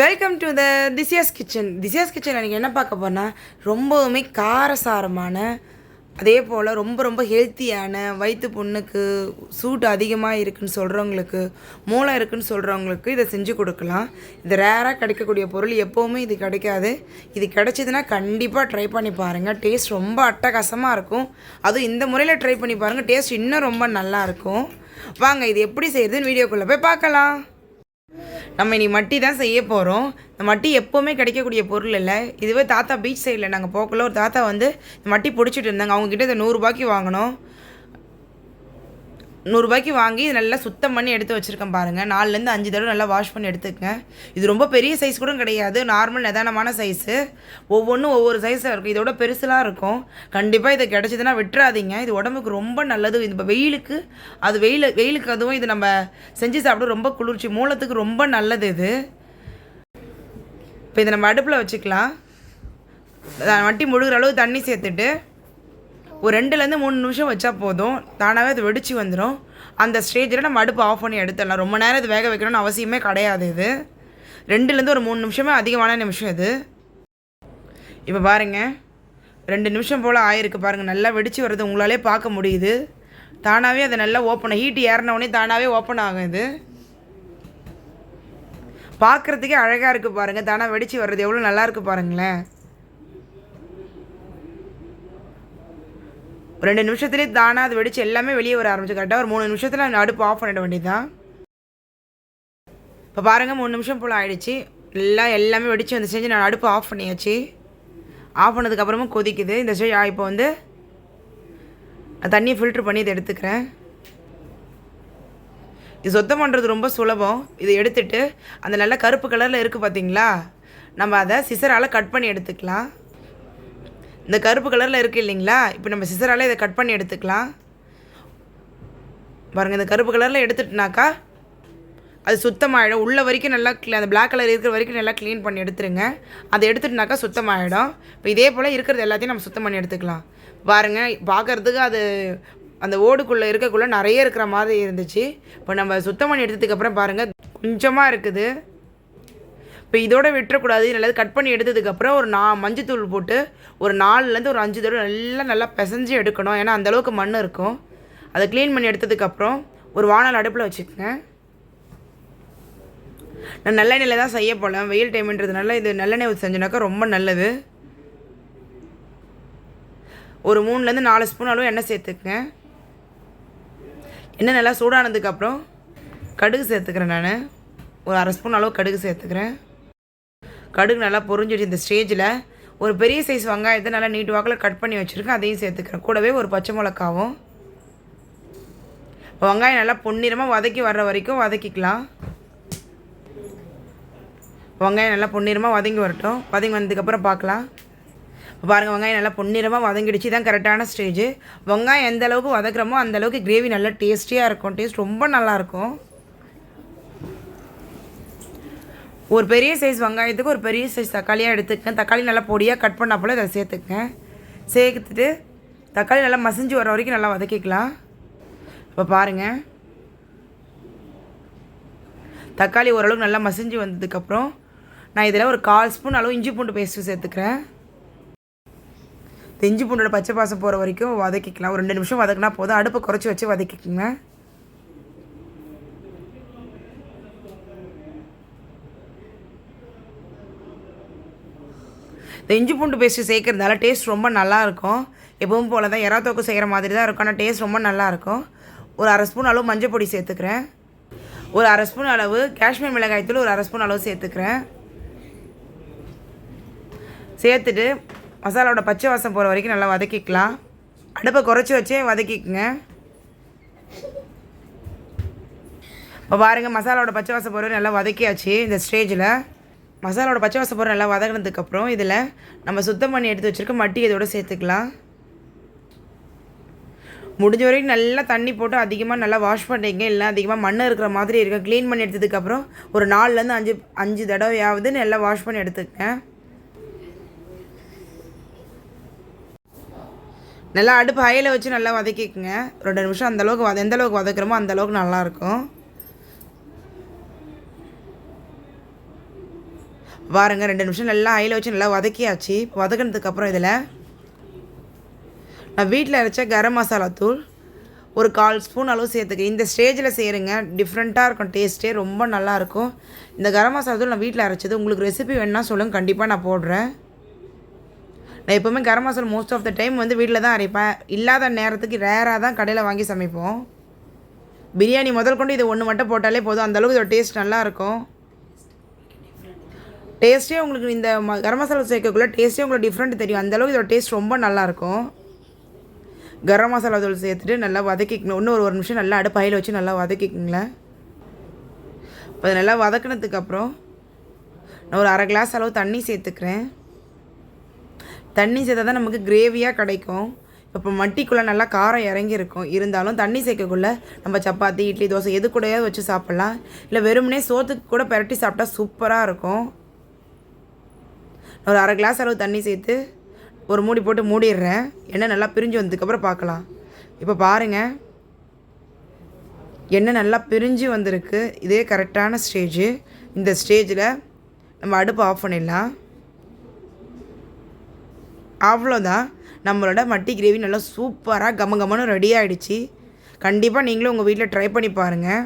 Welcome to the Thisiya's kitchen Thisiya's kitchen எனக்கு என்ன பார்க்க போனால் ரொம்பவுமே காரசாரமான அதே போல் ரொம்ப ரொம்ப ஹெல்த்தியான வயிற்று புண்ணுக்கு சூட் அதிகமாக இருக்குதுன்னு சொல்கிறவங்களுக்கு மூளை இருக்குதுன்னு சொல்கிறவங்களுக்கு இதை செஞ்சு கொடுக்கலாம். இது ரேராக கிடைக்கக்கூடிய பொருள் எப்போவுமே இது கிடைக்காது. இது கிடைச்சதுன்னா கண்டிப்பாக ட்ரை பண்ணி பாருங்கள் டேஸ்ட் ரொம்ப அட்டகாசமாக இருக்கும். அதுவும் இந்த முறையில் ட்ரை பண்ணி பாருங்கள் டேஸ்ட் இன்னும் ரொம்ப நல்லா இருக்கும். வாங்க இது எப்படி செய்கிறதுன்னு வீடியோக்குள்ளே போய் பார்க்கலாம். நம்ம இனி மட்டி தான் செய்ய போகிறோம் இந்த மட்டி எப்போவுமே கிடைக்கக்கூடிய பொருள் இல்லை. இதுவே தாத்தா பீச் சைடில் நாங்கள் போக்கல ஒரு தாத்தா வந்து இந்த மட்டி பிடிச்சிட்டு இருந்தாங்க. அவங்கக்கிட்ட இதை நூறுரூபாய்க்கு வாங்கினோம் நூறுரூபாய்க்கு வாங்கி இது நல்லா சுத்தம் பண்ணி எடுத்து வச்சுருக்கேன் பாருங்கள் நாலுலேருந்து அஞ்சு தடவை நல்லா வாஷ் பண்ணி எடுத்துக்கங்க. இது ரொம்ப பெரிய சைஸ் கூட கிடையாது. நார்மல் நிதானமான சைஸு ஒவ்வொன்றும் ஒவ்வொரு சைஸாக இருக்கும். இதோட பெருசுலாம் இருக்கும். கண்டிப்பாக இது கிடச்சிதுன்னா விட்டுறாதீங்க. இது உடம்புக்கு ரொம்ப நல்லது. இது வெயிலுக்கு அது வெயில் வெயிலுக்கு அதுவும் இது நம்ம செஞ்சு சாப்பிட ரொம்ப குளிர்ச்சி. மூலத்துக்கு ரொம்ப நல்லது இது. இப்போ இதை நம்ம அடுப்பில் வச்சுக்கலாம். வட்டி முழுகிற அளவு தண்ணி சேர்த்துட்டு ஒரு ரெண்டுலேருந்து மூணு நிமிஷம் வச்சா போதும். தானாகவே அது வெடிச்சு வந்துடும் அந்த ஸ்டேஜில் நம்ம அடுப்பு ஆஃப் பண்ணி எடுத்துடலாம். ரொம்ப நேரம் இது வேக வைக்கணும்னு அவசியமே கிடையாது இது. ரெண்டுலேருந்து ஒரு மூணு நிமிஷமே அதிகமான நிமிஷம் இது. இப்போ பாருங்கள் ரெண்டு நிமிஷம் போல் ஆயிருக்கு பாருங்கள் நல்லா வெடிச்சு வர்றது உங்களாலே பார்க்க முடியுது. தானாகவே அதை நல்லா ஓப்பன் ஹீட் ஏறினவுடனே தானாகவே ஓப்பன் ஆகும் இது. பார்க்குறதுக்கே அழகாக இருக்குது பாருங்கள் தானாக வெடிச்சு வர்றது எவ்வளோ நல்லாயிருக்கு பாருங்களேன். ரெண்டு நிமிஷத்துலேயே தானாக அது வெடிச்சு எல்லாமே வெளியே வர ஆரம்பிச்சு. கரெக்டாக ஒரு மூணு நிமிஷத்தில் அந்த அடுப்பு ஆஃப் பண்ணிட வேண்டியதுதான். இப்போ பாருங்கள் மூணு நிமிஷம் போல் ஆகிடுச்சி எல்லாம் எல்லாமே வெடிச்சு வந்து செஞ்சு நான் அடுப்பு ஆஃப் பண்ணியாச்சு. ஆஃப் பண்ணதுக்கப்புறமும் கொதிக்குது. இந்த ஸ்டேஜ் இப்போ வந்து தண்ணியை ஃபில்ட்ரு பண்ணி இதை எடுத்துக்கிறேன். இது சுத்தம் பண்ணுறது ரொம்ப சுலபம். இதை எடுத்துட்டு அந்த நல்ல கருப்பு கலரில் இருக்குது பார்த்தீங்களா நம்ம அதை சிசரால் கட் பண்ணி எடுத்துக்கலாம். இந்த கருப்பு கலரில் இருக்குது இல்லைங்களா? இப்போ நம்ம சிசரால் இதை கட் பண்ணி எடுத்துக்கலாம். பாருங்கள் இந்த கருப்பு கலரில் எடுத்துட்டுனாக்கா அது சுத்தமாகிடும் உள்ள வரைக்கும் நல்லா க்ளீ அந்த பிளாக் கலர் இருக்கிற வரைக்கும் நல்லா க்ளீன் பண்ணி எடுத்துருங்க. அதை எடுத்துட்டுனாக்கா சுத்தமாகிடும் இப்போ இதே போல் இருக்கிறது எல்லாத்தையும் நம்ம சுத்தம் பண்ணி எடுத்துக்கலாம். பாருங்கள் பார்க்குறதுக்கு அது அந்த ஓடுக்குள்ளே இருக்கக்குள்ளே நிறைய இருக்கிற மாதிரி இருந்துச்சு. இப்போ நம்ம சுத்தம் பண்ணி எடுத்ததுக்கப்புறம் பாருங்கள் கொஞ்சமாக இருக்குது. இப்போ இதோட விட்டுறக்கூடாது. நல்லது கட் பண்ணி எடுத்ததுக்கப்புறம் ஒரு நா மஞ்சத்தூள் போட்டு ஒரு நாலுலேருந்து ஒரு அஞ்சு தடவை நல்லா நல்லா பிசைஞ்சு எடுக்கணும். ஏன்னா அந்தளவுக்கு மண் இருக்கும். அதை க்ளீன் பண்ணி எடுத்ததுக்கப்புறம் ஒரு வானல் அடுப்பில் வச்சுக்கோங்க. நான் நல்லெண்ணெயில் தான் செய்ய போகலாம் வெயில் டைம்ன்றதுனால இது நல்லெண்ணெய் ஊற்றி செஞ்சோனாக்கா ரொம்ப நல்லது. ஒரு மூணுலேருந்து நாலு ஸ்பூன் அளவு எண்ணெய் சேர்த்துக்கங்க. எண்ணெய் நல்லா சூடானதுக்கப்புறம் கடுகு சேர்த்துக்கிறேன் நான். ஒரு அரை ஸ்பூன் அளவு கடுகு சேர்த்துக்கிறேன். கடுகு நல்லா பொறிஞ்சிட்டு இந்த ஸ்டேஜில் ஒரு பெரிய சைஸ் வெங்காயத்தை நல்லா நீட் வாக்கில் கட் பண்ணி வச்சுருக்கேன். அதையும் சேர்த்துக்கிறேன். கூடவே ஒரு பச்சை மிளக்காவும் வெங்காயம் நல்லா பொன்னிறமாக வதக்கி வர்ற வரைக்கும் வதக்கிக்கலாம். வெங்காயம் நல்லா பொன்னிறமாக வதங்கி வரட்டும். வதங்கி வந்ததுக்கப்புறம் பார்க்கலாம். இப்போ பாருங்கள் வெங்காயம் நல்லா பொன்னிறமாக வதங்கிடுச்சு. தான் கரெக்டான ஸ்டேஜ் வெங்காயம் எந்த அளவுக்கு வதக்குறோமோ அந்தளவுக்கு கிரேவி நல்லா டேஸ்டியாக இருக்கும். டேஸ்ட் ரொம்ப நல்லாயிருக்கும் ஒரு பெரிய சைஸ் வெங்காயத்துக்கு ஒரு பெரிய சைஸ் தக்காளியாக எடுத்துக்கேன் தக்காளி நல்லா பொடியாக கட் பண்ண போல் இதை சேர்த்துக்கேன் சேர்த்துட்டு தக்காளி நல்லா மசிஞ்சு வர வரைக்கும் நல்லா வதக்கிக்கலாம். இப்போ பாருங்கள் தக்காளி ஓரளவுக்கு நல்லா மசிஞ்சு வந்ததுக்கப்புறம் நான் இதில் ஒரு கால் ஸ்பூன் அளவு இஞ்சி பூண்டு பேஸ்ட்டு சேர்த்துக்கிறேன். இஞ்சி பூண்டோட பச்சை பாசம் போகிற வரைக்கும் வதக்கிக்கலாம். ஒரு ரெண்டு நிமிஷம் வதக்கினா போதும். அடுப்பை குறைச்சி வச்சு வதக்கிக்கோங்க. இந்த இஞ்சி பூண்டு பேஸ்ட்டு சேர்க்குறதால டேஸ்ட் ரொம்ப நல்லாயிருக்கும். எப்பவும் போல் தான் எறா தோக்கு செய்கிற மாதிரி தான் இருக்கும். ஆனால் டேஸ்ட் ரொம்ப நல்லாயிருக்கும். ஒரு அரை ஸ்பூன் அளவு மஞ்சள் பொடி சேர்த்துக்கிறேன். ஒரு அரை ஸ்பூன் அளவு காஷ்மீர் மிளகாய்த்தூள் ஒரு அரை ஸ்பூன் அளவு சேர்த்துக்கிறேன். சேர்த்துட்டு மசாலாவோட பச்சை வாசம் போகிற வரைக்கும் நல்லா வதக்கிக்கலாம். அடுப்பை குறைச்சி வச்சே வதக்கிக்குங்க. இப்போ பாருங்கள் மசாலாவோட பச்சை வாசம் போகிற நல்லா வதக்கியாச்சு இந்த ஸ்டேஜில் மசாலாவோட பச்சை வாசம் போகிற நல்லா வதங்கினதுக்கப்புறம் இதில் நம்ம சுத்தம் பண்ணி எடுத்து வச்சுருக்க மட்டி இதோட சேர்த்துக்கலாம். முடிஞ்ச வரைக்கும் நல்லா தண்ணி போட்டு அதிகமாக நல்லா வாஷ் பண்ணிங்க இல்லை அதிகமாக மண் இருக்கிற மாதிரி இருக்கும். க்ளீன் பண்ணி எடுத்ததுக்கப்புறம் ஒரு நாலுலேருந்து அஞ்சு அஞ்சு தடவையாவது நல்லா வாஷ் பண்ணி எடுத்துக்கங்க. நல்லா அடுப்பு ஹையில் வச்சு நல்லா வதக்கிக்குங்க. ரெண்டு நிமிஷம் அந்தளவுக்கு வத எந்த அளவுக்கு வதக்குறோமோ அந்தளவுக்கு நல்லாயிருக்கும். பாருங்கள் ரெண்டு நிமிஷம் நல்லா ஆயில் வச்சு நல்லா வதக்கியாச்சு. வதக்கினதுக்கப்புறம் இதில் நான் வீட்டில் அரைச்ச கரம் மசாலா தூள் ஒரு கால் ஸ்பூன் அளவு சேர்த்துக்க. இந்த ஸ்டேஜில் செய்கிறேங்க டிஃப்ரெண்ட்டாக இருக்கும். டேஸ்ட்டே ரொம்ப நல்லாயிருக்கும் இந்த கரம் மசாலா தூள் நான் வீட்டில் அரைச்சது. உங்களுக்கு ரெசிபி வேணுன்னா சொல்லுங்கள் கண்டிப்பாக நான் போடுறேன். நான் எப்போவுமே garam masala most of the time வந்து வீட்டில் தான் அரைப்பேன். இல்லாத நேரத்துக்கு ரேராக தான் கடையில் வாங்கி சமைப்போம். பிரியாணி முதல் கொண்டு இது ஒன்று மட்டும் போட்டாலே போதும். அந்தளவுக்கு இதோட டேஸ்ட் நல்லாயிருக்கும் டேஸ்ட்டே உங்களுக்கு இந்த கரம் மசாலா சேர்க்கக்குள்ள டேஸ்ட்டே உங்களுக்கு டிஃப்ரெண்ட் தெரியும். அந்தளவுக்கு இதோட டேஸ்ட் ரொம்ப நல்லாயிருக்கும் கரம் மசாலா தூள் சேர்த்துட்டு நல்லா வதக்கிக்கணும். இன்னும் ஒரு ஒரு நிமிஷம் நல்லா அடுப்பையில் வச்சு நல்லா வதக்கிக்கங்களேன். இப்போ அது நல்லா வதக்கினதுக்கப்புறம் நான் ஒரு அரை கிளாஸ் அளவு தண்ணி சேர்த்துக்கிறேன். தண்ணி சேர்த்தா தான் நமக்கு கிரேவியாக கிடைக்கும். இப்போ மட்டிக்குள்ளே நல்லா காரம் இறங்கியிருக்கும். இருந்தாலும் தண்ணி சேர்க்கக்குள்ளே நம்ம சப்பாத்தி இட்லி தோசை எது கூடயாவது வச்சு சாப்பிட்லாம். இல்லை வெறுமனே சோத்துக்கு கூட பரட்டி சாப்பிட்டா சூப்பராக இருக்கும். ஒரு அரை கிளாஸ் அளவு தண்ணி சேர்த்து ஒரு மூடி போட்டு மூடிடுறேன். எண்ணெய் நல்லா பிரிஞ்சு வந்ததுக்கப்புறம் பார்க்கலாம். இப்போ பாருங்கள் எண்ணெய் நல்லா பிரிஞ்சு வந்திருக்கு. இதே கரெக்டான ஸ்டேஜு இந்த ஸ்டேஜில் நம்ம அடுப்பு ஆஃப் பண்ணிடலாம். அவ்வளோதான் நம்மளோட மட்டி கிரேவி நல்லா சூப்பராக கம கமனும் ரெடி ஆகிடுச்சி கண்டிப்பாக நீங்களும் உங்கள் வீட்டில் ட்ரை பண்ணி பாருங்கள்